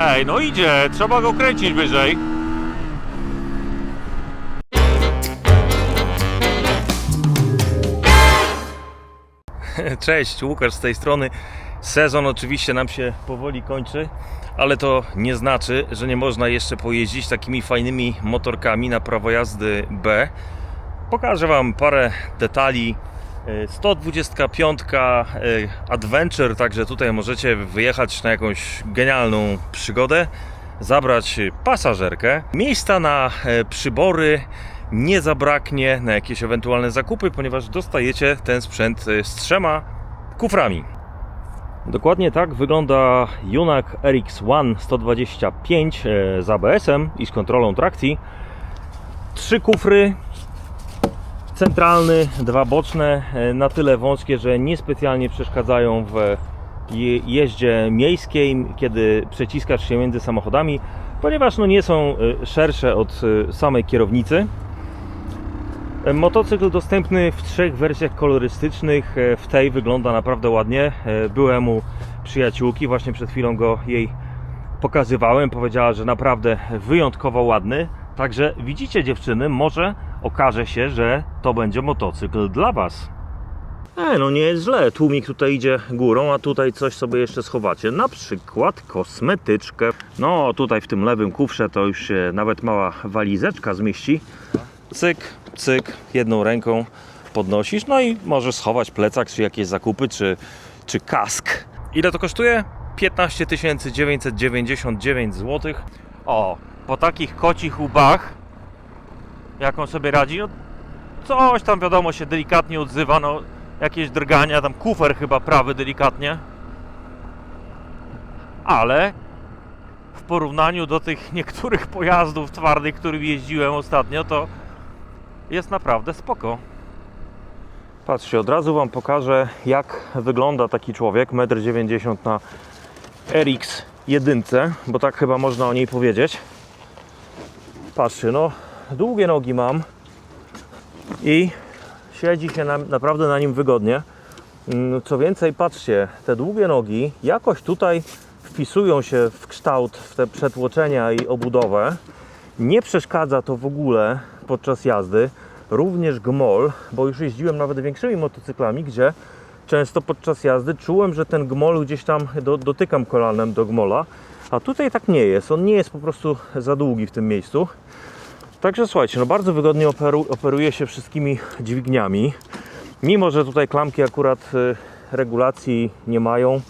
Ej, no idzie, trzeba go kręcić wyżej. Cześć, Łukasz z tej strony. Sezon oczywiście nam się powoli kończy, ale to nie znaczy, że nie można jeszcze pojeździć takimi fajnymi motorkami na prawo jazdy B. Pokażę Wam parę detali. E, 125 e, Adventure, także tutaj możecie wyjechać na jakąś genialną przygodę, zabrać pasażerkę. Miejsca na e, przybory nie zabraknie na jakieś ewentualne zakupy, ponieważ dostajecie ten sprzęt e, z trzema kuframi. Dokładnie tak wygląda Junak RX-1 125 e, z ABS-em i z kontrolą trakcji. Trzy kufry, centralny, dwa boczne, e, na tyle wąskie, że niespecjalnie przeszkadzają w je- jeździe miejskiej, kiedy przeciskasz się między samochodami, ponieważ no nie są e, szersze od e, samej kierownicy. Motocykl dostępny w trzech wersjach kolorystycznych. W tej wygląda naprawdę ładnie. Byłem u przyjaciółki, właśnie przed chwilą go jej pokazywałem. Powiedziała, że naprawdę wyjątkowo ładny. Także widzicie dziewczyny, może okaże się, że to będzie motocykl dla Was. E, no nie jest źle. Tłumik tutaj idzie górą, a tutaj coś sobie jeszcze schowacie. Na przykład kosmetyczkę. No tutaj w tym lewym kufrze to już się nawet mała walizeczka zmieści. Cyk, cyk, jedną ręką podnosisz, no i możesz schować plecak, czy jakieś zakupy, czy, czy kask. Ile to kosztuje? 15 999 zł. O, po takich kocich łbach, jak on sobie radzi, no, coś tam wiadomo się delikatnie odzywa, no jakieś drgania, tam kufer chyba prawy delikatnie. Ale w porównaniu do tych niektórych pojazdów twardych, którymi jeździłem ostatnio, to jest naprawdę spoko. Patrzcie, od razu Wam pokażę, jak wygląda taki człowiek, 1,90 m na RX jedynce, bo tak chyba można o niej powiedzieć. Patrzcie, no, długie nogi mam i siedzi się na, naprawdę na nim wygodnie. Mm, Co więcej, patrzcie, te długie nogi jakoś tutaj wpisują się w kształt, w te przetłoczenia i obudowę. Nie przeszkadza to w ogóle podczas jazdy. Również gmol, bo już jeździłem nawet większymi motocyklami, gdzie często podczas jazdy czułem, że ten gmol gdzieś tam do, dotykam kolanem do gmola, a tutaj tak nie jest. On nie jest po prostu za długi w tym miejscu. Także słuchajcie, no bardzo wygodnie operu, operuje się wszystkimi dźwigniami. Mimo, że tutaj klamki akurat y, regulacji nie mają,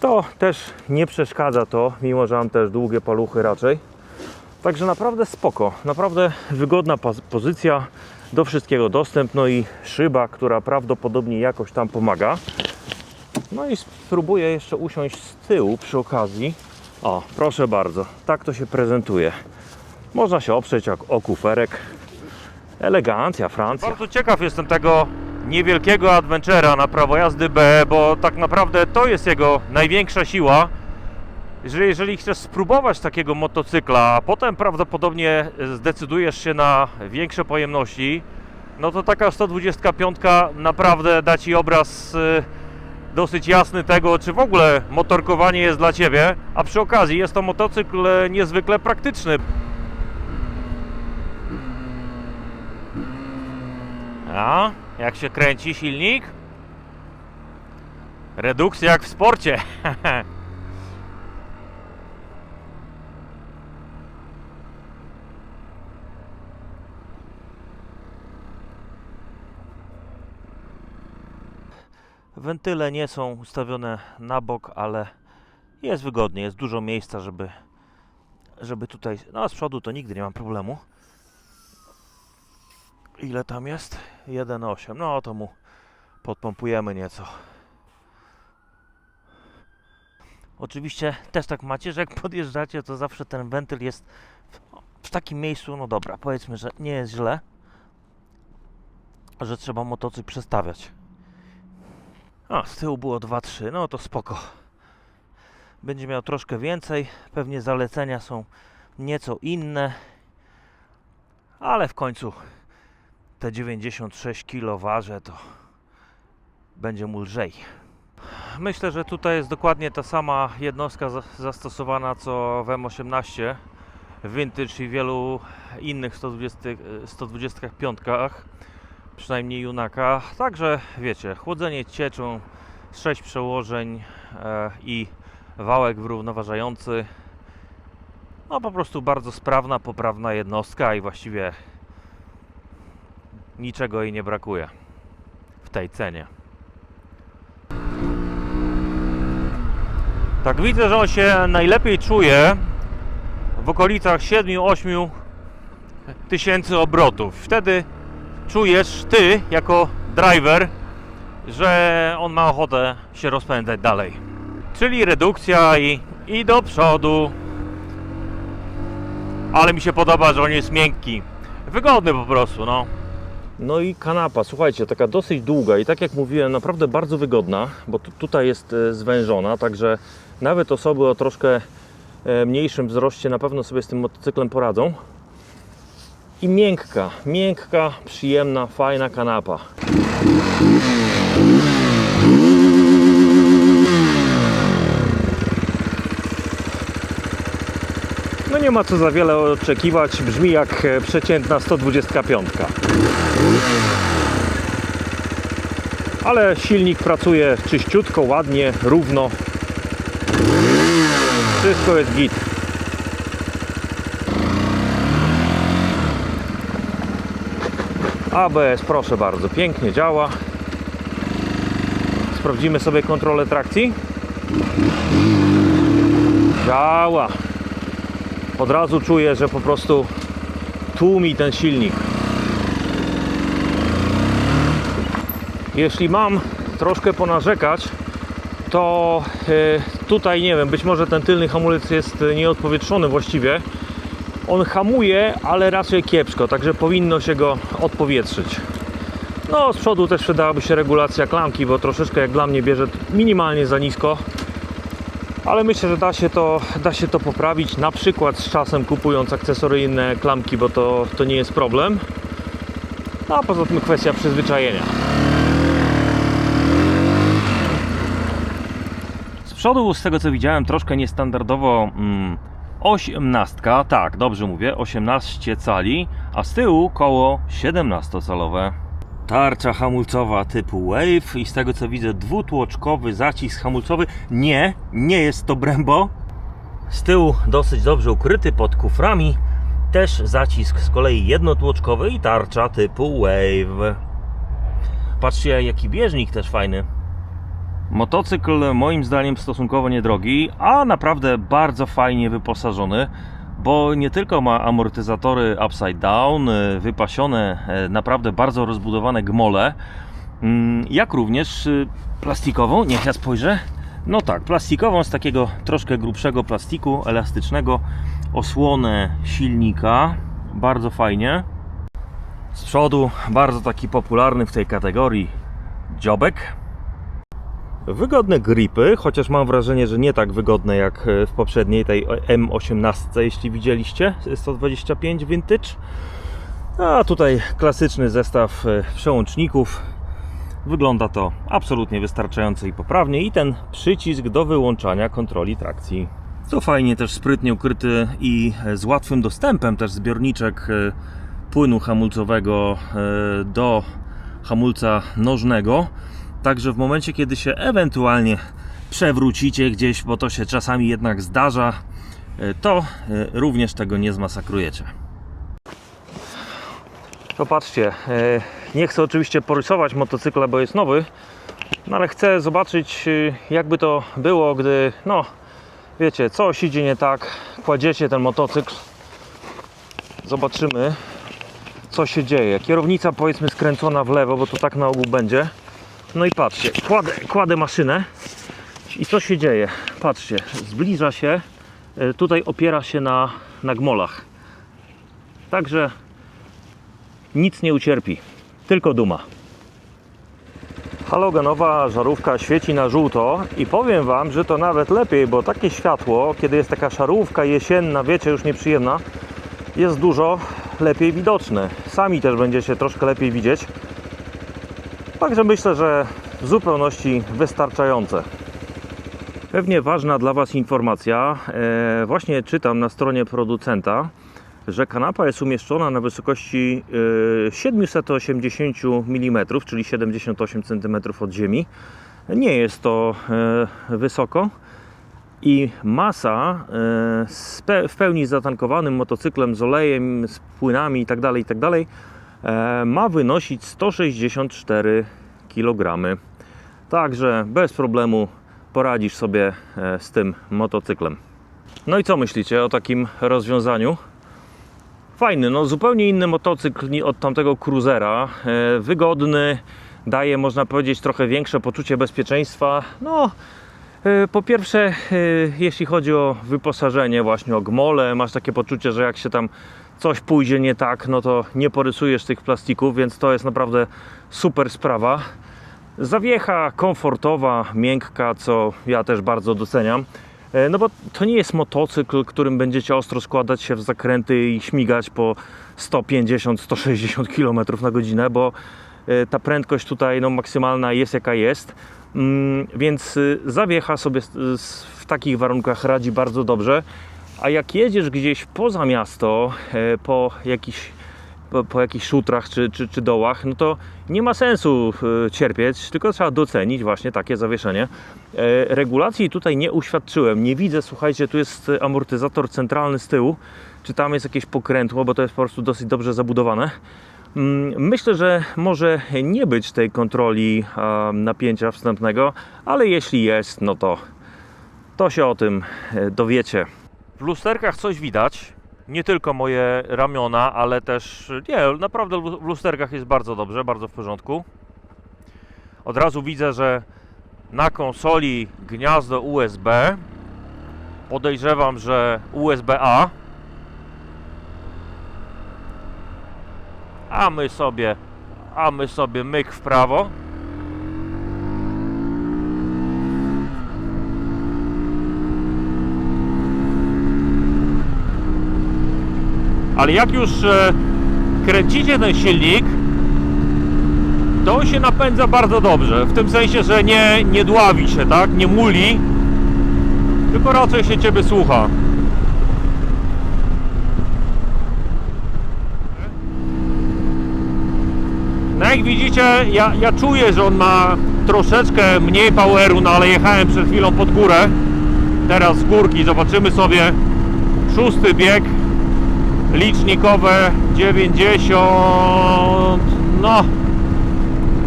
to też nie przeszkadza to, mimo że mam też długie paluchy raczej. Także naprawdę spoko, naprawdę wygodna poz- pozycja, do wszystkiego dostęp, no i szyba, która prawdopodobnie jakoś tam pomaga. No i spróbuję jeszcze usiąść z tyłu przy okazji. O, proszę bardzo, tak to się prezentuje. Można się oprzeć jak o kuferek. Elegancja, Francja. Bardzo ciekaw jestem tego niewielkiego Adventure'a na prawo jazdy B, bo tak naprawdę to jest jego największa siła. Że jeżeli chcesz spróbować takiego motocykla, a potem prawdopodobnie zdecydujesz się na większe pojemności, no to taka 125 naprawdę da Ci obraz y, dosyć jasny tego, czy w ogóle motorkowanie jest dla Ciebie, a przy okazji jest to motocykl e, niezwykle praktyczny. A, jak się kręci silnik? Redukcja jak w sporcie. Wentyle nie są ustawione na bok, ale jest wygodnie, jest dużo miejsca, żeby, żeby tutaj. No, z przodu to nigdy nie mam problemu. Ile tam jest? 1,8. No to mu podpompujemy nieco. Oczywiście też tak macie, że jak podjeżdżacie, to zawsze ten wentyl jest w, w takim miejscu, no dobra, powiedzmy, że nie jest źle, że trzeba motocykl przestawiać. A, z tyłu było 2-3, no to spoko. Będzie miał troszkę więcej, pewnie zalecenia są nieco inne, ale w końcu te 96 kg to będzie mu lżej. Myślę, że tutaj jest dokładnie ta sama jednostka za- zastosowana co w M18 Vintage i wielu innych 120, e, 125, przynajmniej Junaka. Także wiecie, chłodzenie cieczą, 6 przełożeń e, i wałek wyrównoważający. No po prostu bardzo sprawna, poprawna jednostka i właściwie niczego jej nie brakuje w tej cenie. Tak widzę, że on się najlepiej czuje w okolicach 7-8 tysięcy obrotów. Wtedy czujesz ty jako driver, że on ma ochotę się rozpędzać dalej. Czyli redukcja i, i do przodu. Ale mi się podoba, że on jest miękki. Wygodny po prostu, no. No i kanapa, słuchajcie, taka dosyć długa i tak jak mówiłem, naprawdę bardzo wygodna, bo tu, tutaj jest e, zwężona, także nawet osoby o troszkę e, mniejszym wzroście na pewno sobie z tym motocyklem poradzą. I miękka, miękka, przyjemna, fajna kanapa. No nie ma co za wiele oczekiwać, brzmi jak e, przeciętna 125. Ale silnik pracuje czyściutko, ładnie, równo. Wszystko jest git. ABS, proszę bardzo, pięknie działa. Sprawdzimy sobie kontrolę trakcji. Działa. Od razu czuję, że po prostu tłumi ten silnik. Jeśli mam troszkę ponarzekać, to e, tutaj nie wiem, być może ten tylny hamulec jest nieodpowietrzony właściwie. On hamuje, ale raczej kiepsko, także powinno się go odpowietrzyć. No, z przodu też przydałaby się regulacja klamki, bo troszeczkę jak dla mnie bierze minimalnie za nisko. Ale myślę, że da się to, da się to poprawić, na przykład z czasem kupując akcesoryjne klamki, bo to, to nie jest problem. No, a poza tym kwestia przyzwyczajenia. Z przodu, z tego co widziałem, troszkę niestandardowo mm, 18, tak, dobrze mówię, 18 cali, a z tyłu koło 17-calowe. Tarcza hamulcowa typu Wave i z tego co widzę dwutłoczkowy zacisk hamulcowy. Nie, nie jest to Brembo. Z tyłu dosyć dobrze ukryty pod kuframi. Też zacisk z kolei jednotłoczkowy i tarcza typu Wave. Patrzcie jaki bieżnik też fajny. Motocykl moim zdaniem stosunkowo niedrogi, a naprawdę bardzo fajnie wyposażony, bo nie tylko ma amortyzatory upside down, y, wypasione, e, naprawdę bardzo rozbudowane gmole, mm, jak również y, plastikową, niech ja spojrzę, no tak, plastikową z takiego troszkę grubszego plastiku elastycznego, osłonę silnika, bardzo fajnie. Z przodu bardzo taki popularny w tej kategorii dziobek. Wygodne gripy, chociaż mam wrażenie, że nie tak wygodne jak e, w poprzedniej, tej M18, jeśli widzieliście, 125 Vintage. A tutaj klasyczny zestaw e, przełączników. Wygląda to absolutnie wystarczająco i poprawnie. I ten przycisk do wyłączania kontroli trakcji. To fajnie też sprytnie ukryty i e, z łatwym dostępem też zbiorniczek płynu hamulcowego do hamulca nożnego. Także w momencie, kiedy się ewentualnie przewrócicie gdzieś, bo to się czasami jednak zdarza, e, to e, również tego nie zmasakrujecie. Popatrzcie, e, nie chcę oczywiście porysować motocykla, bo jest nowy, no ale chcę zobaczyć, jakby to było, gdy, no, wiecie, coś idzie nie tak, kładziecie ten motocykl, zobaczymy, co się dzieje. Kierownica, powiedzmy, skręcona w lewo, bo to tak na ogół będzie. No i patrzcie, kładę, kładę maszynę i co się dzieje? Patrzcie, zbliża się, e, tutaj opiera się na, na gmolach. Także nic nie ucierpi, tylko duma. Halogenowa żarówka świeci na żółto i powiem Wam, że to nawet lepiej, bo takie światło, kiedy jest taka szarówka jesienna, wiecie, już nieprzyjemna, jest dużo lepiej widoczne. Sami też będziecie troszkę lepiej widzieć. Także myślę, że w zupełności wystarczające. Pewnie ważna dla Was informacja. E, właśnie czytam na stronie producenta, że kanapa jest umieszczona na wysokości e, 780 mm, czyli 78 cm od ziemi. Nie jest to e, wysoko i masa e, z w pełni zatankowanym motocyklem z olejem, z płynami itd. itd. e, ma wynosić 164 kg. Także bez problemu poradzisz sobie e, z tym motocyklem. No i co myślicie o takim rozwiązaniu? Fajny, no zupełnie inny motocykl od tamtego cruisera. E, wygodny, daje można powiedzieć trochę większe poczucie bezpieczeństwa. No, po pierwsze, jeśli chodzi o wyposażenie, właśnie o gmole, masz takie poczucie, że jak się tam coś pójdzie nie tak, no to nie porysujesz tych plastików, więc to jest naprawdę super sprawa. Zawiecha komfortowa, miękka, co ja też bardzo doceniam. E, No bo to nie jest motocykl, którym będziecie ostro składać się w zakręty i śmigać po 150-160 km na godzinę, bo e, ta prędkość tutaj no, maksymalna jest jaka jest. Mm, Więc y, zawiecha sobie w takich warunkach radzi bardzo dobrze. A jak jedziesz gdzieś poza miasto, e, po jakichś po, po szutrach czy, czy, czy dołach, no to nie ma sensu e, cierpieć, tylko trzeba docenić właśnie takie zawieszenie. E, regulacji tutaj nie uświadczyłem, nie widzę, słuchajcie, tu jest amortyzator centralny z tyłu, czy tam jest jakieś pokrętło, bo to jest po prostu dosyć dobrze zabudowane. Mm, Myślę, że może nie być tej kontroli napięcia wstępnego, ale jeśli jest, no to, to się o tym dowiecie. W lusterkach coś widać. Nie tylko moje ramiona, ale też. Nie, naprawdę w lusterkach jest bardzo dobrze, bardzo w porządku. Od razu widzę, że na konsoli gniazdo USB. Podejrzewam, że USB-A. A my sobie, a my sobie myk w prawo. Ale jak już e, kręcicie ten silnik, to on się napędza bardzo dobrze. W tym sensie, że nie, nie dławi się, tak? Nie muli, tylko raczej się ciebie słucha. No jak widzicie, ja, ja czuję, że on ma troszeczkę mniej poweru, no ale jechałem przed chwilą pod górę. Teraz z górki zobaczymy sobie szósty bieg licznikowe 90 no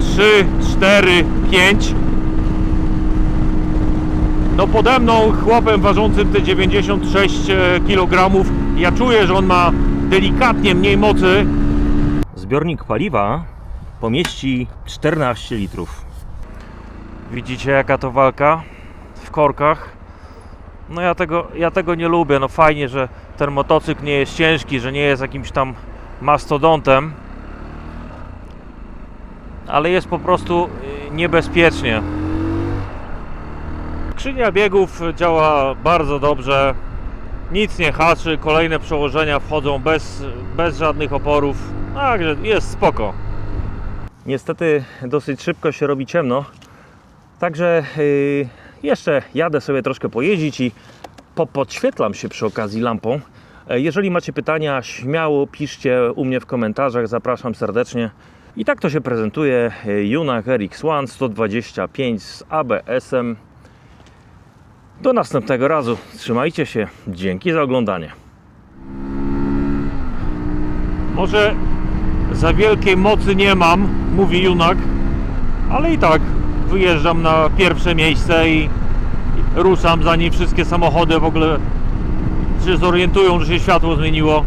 3, 4, 5 no pode mną chłopem ważącym te 96 kg ja czuję, że on ma delikatnie mniej mocy. Zbiornik paliwa pomieści 14 litrów. Widzicie jaka to walka w korkach? No ja tego, ja tego nie lubię. No fajnie, że ten motocykl nie jest ciężki, że nie jest jakimś tam mastodontem. Ale jest po prostu y, niebezpiecznie. Skrzynia biegów działa bardzo dobrze. Nic nie haczy, kolejne przełożenia wchodzą bez, bez żadnych oporów. Także jest spoko. Niestety dosyć szybko się robi ciemno. Także yy, jeszcze jadę sobie troszkę pojeździć i popodświetlam się przy okazji lampą. E, Jeżeli macie pytania, śmiało piszcie u mnie w komentarzach, zapraszam serdecznie. I tak to się prezentuje Junach RX-1 125 z ABS-em. Do następnego razu. Trzymajcie się. Dzięki za oglądanie. Może za wielkiej mocy nie mam, mówi Junak, ale i tak wyjeżdżam na pierwsze miejsce i ruszam zanim wszystkie samochody w ogóle się zorientują, że się światło zmieniło.